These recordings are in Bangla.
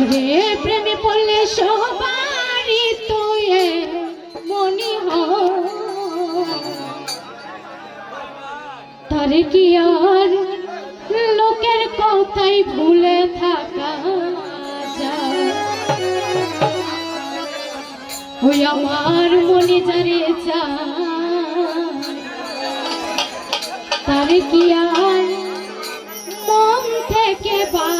রে প্রেমে লোকের কথাই ভুলে থাকা আমার মনে যারে তার কি আর মন থেকে বা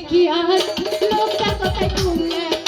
কি আর লোকটা কোথায় তুমি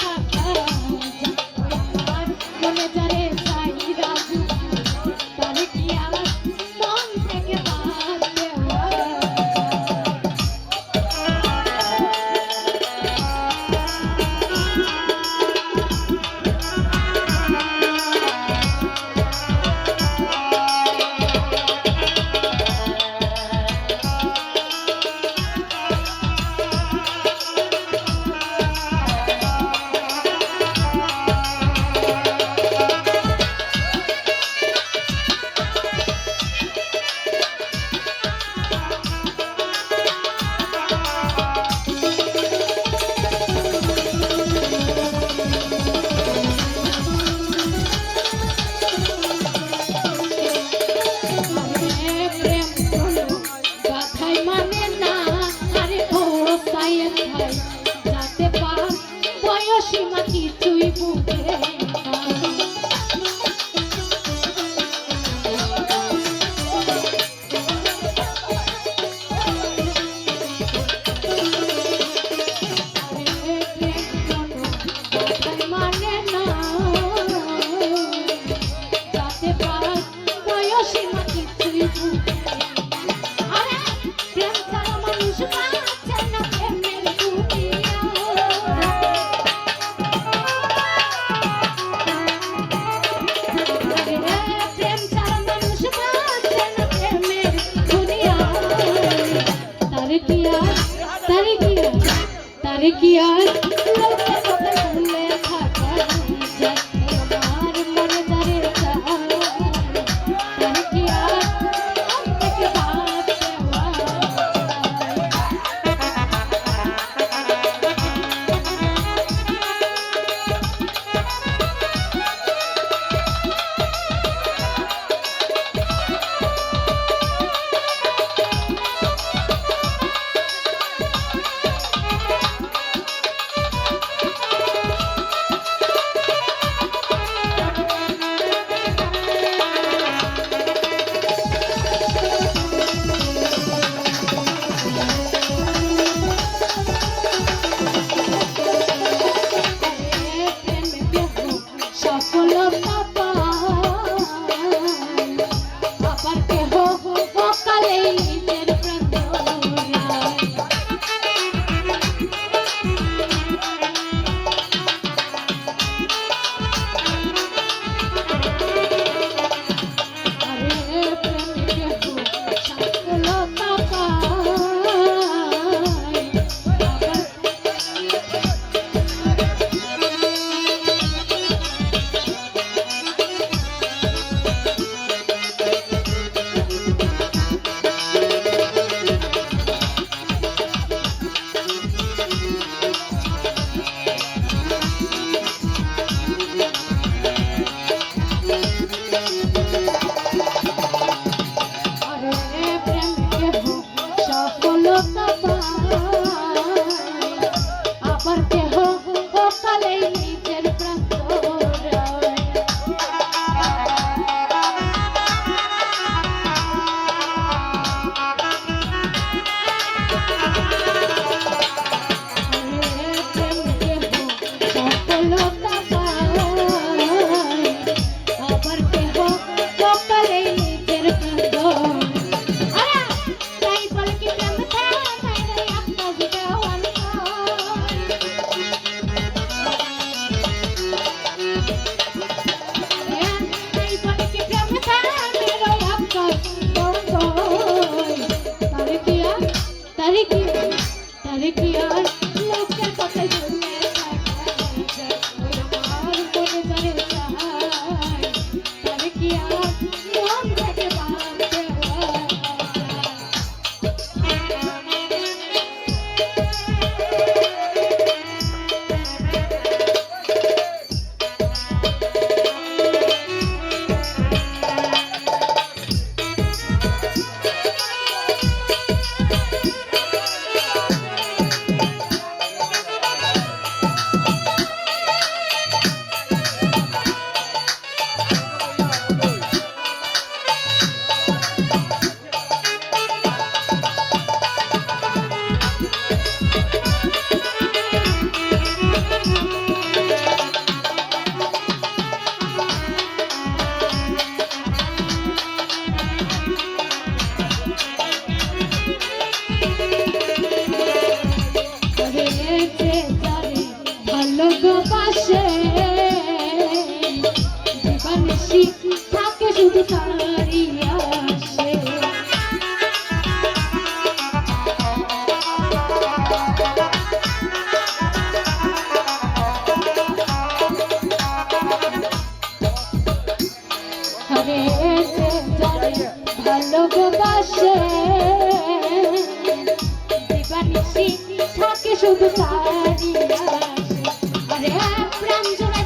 সীমা কিছুই বুঝে কি আর ভালোবাসে। দিবানিশি থাকে শুধু তারি আরে প্রেম জুড়াইতে